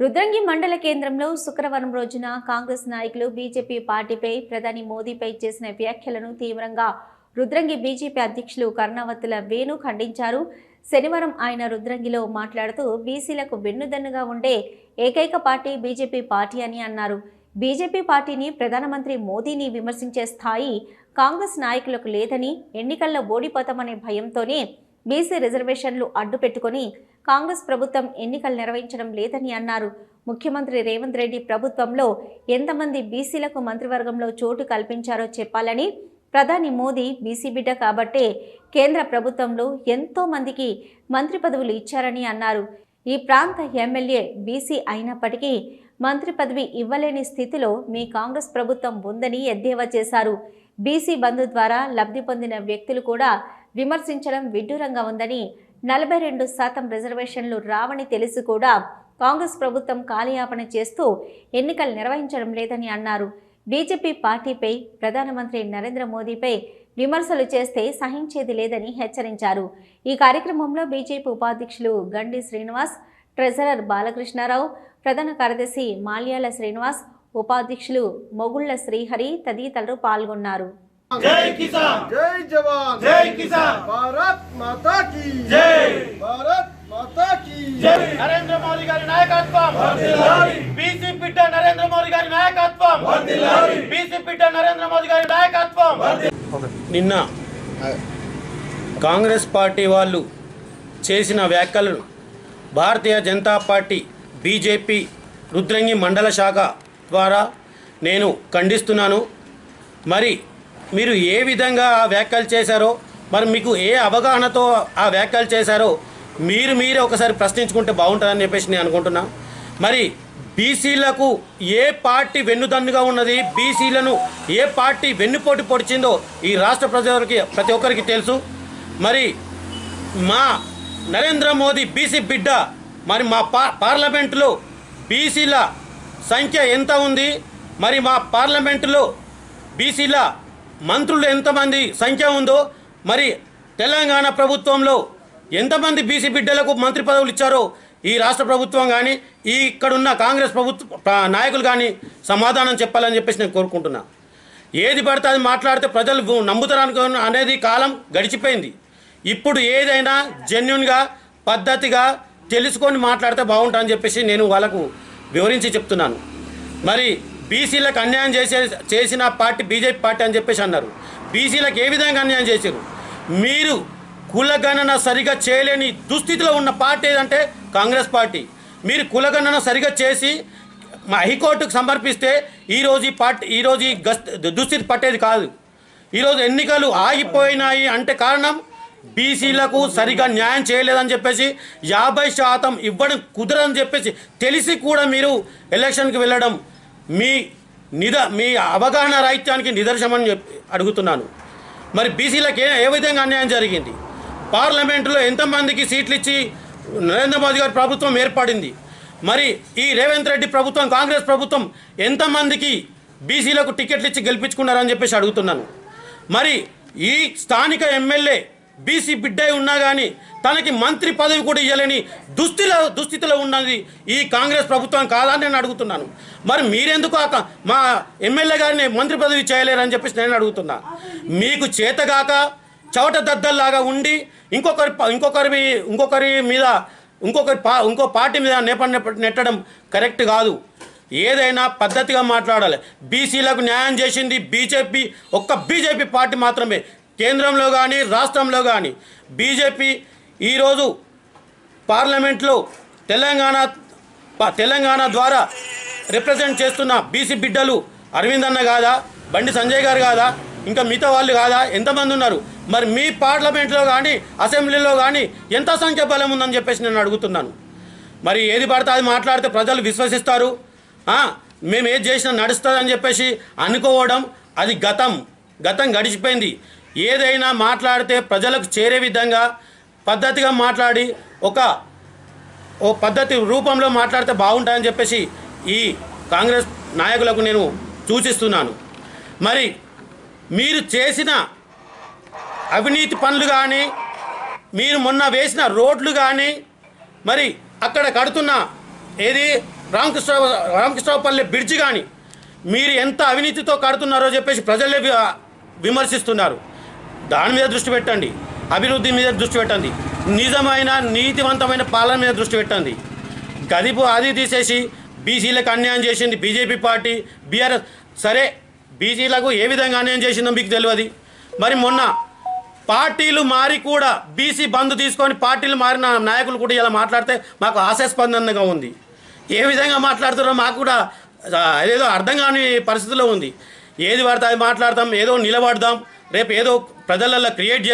రుద్రంగి మండల కేంద్రంలో శుక్రవారం రోజున కాంగ్రెస్ నాయకులు బీజేపీ పార్టీపై ప్రధాని మోదీపై చేసిన వ్యాఖ్యలను తీవ్రంగా రుద్రంగి బీజేపీ అధ్యక్షులు కర్ణావతుల వేణు ఖండించారు. శనివారం ఆయన రుద్రంగిలో మాట్లాడుతూ బీసీలకు వెన్నుదన్నుగా ఉండే ఏకైక పార్టీ బీజేపీ పార్టీ అని అన్నారు. బీజేపీ పార్టీని ప్రధానమంత్రి మోదీని విమర్శించే స్థాయి కాంగ్రెస్ నాయకులకు లేదని ఎన్నికల్లో ఓడిపోతామనే భయంతోనే బీసీ రిజర్వేషన్లు అడ్డు పెట్టుకొని కాంగ్రెస్ ప్రభుత్వం ఎన్నికలు నిర్వహించడం లేదని అన్నారు. ముఖ్యమంత్రి రేవంత్ రెడ్డి ప్రభుత్వంలో ఎంతమంది బీసీలకు మంత్రివర్గంలో చోటు కల్పించారో చెప్పాలని ప్రధాని మోదీ బీసీ బిడ్డ కాబట్టే కేంద్ర ప్రభుత్వంలో ఎంతో మందికి మంత్రి పదవులు ఇచ్చారని అన్నారు. ఈ ప్రాంత ఎమ్మెల్యే బీసీ అయినప్పటికీ మంత్రి పదవి ఇవ్వలేని స్థితిలో మీ కాంగ్రెస్ ప్రభుత్వం ఉందని ఎద్దేవా చేశారు. బీసీ బంధు ద్వారా లబ్ధి పొందిన వ్యక్తులు కూడా విమర్శించడం విడ్డూరంగా ఉందని నలభై రెండు శాతం రిజర్వేషన్లు రావని తెలిసి కూడా కాంగ్రెస్ ప్రభుత్వం కాలయాపన చేస్తూ ఎన్నికలు నిర్వహించడం లేదని అన్నారు. బీజేపీ పార్టీపై ప్రధానమంత్రి నరేంద్ర మోదీపై విమర్శలు చేస్తే సహించేది లేదని హెచ్చరించారు. ఈ కార్యక్రమంలో బీజేపీ ఉపాధ్యక్షులు గండి శ్రీనివాస్ ట్రెజరర్ బాలకృష్ణారావు ప్రధాన కార్యదర్శి మాల్యాల శ్రీనివాస్ ఉపాధ్యక్షులు మొగుళ్ళ శ్రీహరి తదితరులు పాల్గొన్నారు. జై కిసాన్! జై జవాన్! జై కిసాన్! భారత్ మాతా భారత్ మాతా కీ జై. నరేంద్ర మోదీ గారి నాయకత్వం. బీసీ బిడ్డ నరేంద్ర మోదీ గారి నాయకత్వం. బీసీ బిడ్డ నరేంద్ర మోదీ గారి నాయకత్వం. నిన్న కాంగ్రెస్ పార్టీ వాళ్ళు చేసిన వ్యాఖ్యలను భారతీయ జనతా పార్టీ బీజేపీ రుద్రంగి మండల శాఖ ద్వారా నేను ఖండిస్తున్నాను. మరి మీరు ఏ విధంగా ఆ వ్యాఖ్యలు చేశారో మరి మీకు ఏ అవగాహనతో ఆ వ్యాఖ్యలు చేశారో మీరు మీరే ఒకసారి ప్రశ్నించుకుంటే బాగుంటుందని చెప్పేసి నేను అనుకుంటున్నా. మరి బీసీలకు ఏ పార్టీ వెన్నుదన్నుగా ఉన్నది? బీసీలను ఏ పార్టీ వెన్నుపోటు పొడిచిందో ఈ రాష్ట్ర ప్రజలకి ప్రతి ఒక్కరికి తెలుసు. మరి మా నరేంద్ర మోదీ బీసీ బిడ్డ మరి మా పా పార్లమెంటులో బీసీల సంఖ్య ఎంత ఉంది? మరి మా పార్లమెంటులో బీసీల మంత్రులు ఎంతమంది సంఖ్య ఉందో మరి తెలంగాణ ప్రభుత్వంలో ఎంతమంది బీసీ బిడ్డలకు మంత్రి పదవులు ఇచ్చారో ఈ రాష్ట్ర ప్రభుత్వం కానీ ఈ ఇక్కడున్న కాంగ్రెస్ ప్రభుత్వ నాయకులు కానీ సమాధానం చెప్పాలని చెప్పేసి నేను కోరుకుంటున్నా. ఏది పడితే అది మాట్లాడితే ప్రజలు నమ్ముతారు అనేది కాలం గడిచిపోయింది. ఇప్పుడు ఏదైనా జెన్యున్గా పద్ధతిగా తెలుసుకొని మాట్లాడితే బాగుంటుందని చెప్పేసి నేను వాళ్ళకు వివరించి చెప్తున్నాను. మరి బీసీలకు అన్యాయం చేసే చేసిన పార్టీ బీజేపీ పార్టీ అని చెప్పేసి అన్నారు. బీసీలకు ఏ విధంగా అన్యాయం చేశారు? మీరు కులగణన సరిగా చేయలేని దుస్థితిలో ఉన్న పార్టీ ఏదంటే కాంగ్రెస్ పార్టీ. మీరు కులగణన సరిగా చేసి మా హైకోర్టుకు సమర్పిస్తే ఈరోజు ఈ పార్టీ ఈరోజు ఈ గస్ దుస్థితి పట్టేది కాదు. ఈరోజు ఎన్నికలు ఆగిపోయినాయి అంటే కారణం బీసీలకు సరిగా న్యాయం చేయలేదని చెప్పేసి యాభై శాతం ఇవ్వడం కుదరని చెప్పేసి తెలిసి కూడా మీరు ఎలక్షన్కి వెళ్ళడం మీ నిద మీ అవగాహన రాహిత్యానికి నిదర్శనమని చెప్పి అడుగుతున్నాను. మరి బీసీలకు ఏ ఏ విధంగా అన్యాయం జరిగింది? పార్లమెంటులో ఎంతమందికి సీట్లు ఇచ్చి నరేంద్ర మోదీ గారి ప్రభుత్వం ఏర్పడింది? మరి ఈ రేవంత్ రెడ్డి ప్రభుత్వం కాంగ్రెస్ ప్రభుత్వం ఎంతమందికి బీసీలకు టికెట్లు ఇచ్చి గెలిపించుకున్నారని చెప్పేసి అడుగుతున్నాను. మరి ఈ స్థానిక ఎమ్మెల్యే బీసీ బిడ్డై ఉన్నా కానీ తనకి మంత్రి పదవి కూడా ఇవ్వలేని దుస్థితిలో దుస్థితిలో ఉన్నది ఈ కాంగ్రెస్ ప్రభుత్వం కాదని నేను అడుగుతున్నాను. మరి మీరెందుకు ఆ మా ఎమ్మెల్యే గారిని మంత్రి పదవి చేయలేరని చెప్పేసి నేను అడుగుతున్నా. మీకు చేతగాక చవట దద్దల్లాగా ఉండి ఇంకొకరి ప- ఇంకొకరి ఇంకొకరి మీద ఇంకొకరి పా ఇంకో పార్టీ మీద నేపథ్య నెట్టడం కరెక్ట్ కాదు. ఏదైనా పద్ధతిగా మాట్లాడాలి. బీసీలకు న్యాయం చేసింది బీజేపీ ఒక్క బీజేపీ పార్టీ మాత్రమే. కేంద్రంలో కానీ రాష్ట్రంలో కానీ బీజేపీ ఈరోజు పార్లమెంట్లో తెలంగాణ తెలంగాణ ద్వారా రిప్రజెంట్ చేస్తున్న బీసీ బిడ్డలు అరవింద్ అన్న కాదా బండి సంజయ్ గారు కాదా ఇంకా మిగతా వాళ్ళు కాదా ఎంతమంది ఉన్నారు? మరి మీ పార్లమెంట్లో కానీ అసెంబ్లీలో కానీ ఎంత సంఖ్య బలం ఉందని చెప్పేసి నేను అడుగుతున్నాను. మరి ఏది పడితే అది మాట్లాడితే ప్రజలు విశ్వసిస్తారు. మేము ఏది చేసినా నడుస్తుందని చెప్పేసి అనుకోవడం అది గతం గతం గడిచిపోయింది. ఏదైనా మాట్లాడితే ప్రజలకు చేరే విధంగా పద్ధతిగా మాట్లాడి ఒక ఓ పద్ధతి రూపంలో మాట్లాడితే బాగుంటుందని చెప్పేసి ఈ కాంగ్రెస్ నాయకులకు నేను సూచిస్తున్నాను. మరి మీరు చేసిన అవినీతి పనులు కానీ మీరు మొన్న వేసిన రోడ్లు కానీ మరి అక్కడ కడుతున్న ఏది రామకృష్ణ రామకృష్ణపల్లి బ్రిడ్జ్ కానీ మీరు ఎంత అవినీతితో కడుతున్నారో చెప్పేసి ప్రజలే వి- విమర్శిస్తున్నారు. దాని మీద దృష్టి పెట్టండి. అభివృద్ధి మీద దృష్టి పెట్టండి. నిజమైన నీతివంతమైన పాలన మీద దృష్టి పెట్టండి. గదిపు అది తీసేసి బీసీలకు అన్యాయం చేసింది బీజేపీ పార్టీ బీఆర్ఎస్. సరే బీసీలకు ఏ విధంగా అన్యాయం చేసిందో మీకు తెలియదు. మరి మొన్న పార్టీలు మారి కూడా బీసీ బంద్ తీసుకొని పార్టీలు మారిన నాయకులు కూడా ఇలా మాట్లాడితే మాకు ఆశాస్పందనగా ఉంది. ఏ విధంగా మాట్లాడుతున్నారో మాకు కూడా ఏదో అర్థం కాని పరిస్థితిలో ఉంది. ఏది పడితే అది మాట్లాడతాం ఏదో నిలబడదాం. రేపు ఏదో ప్రజలలో క్రియేట్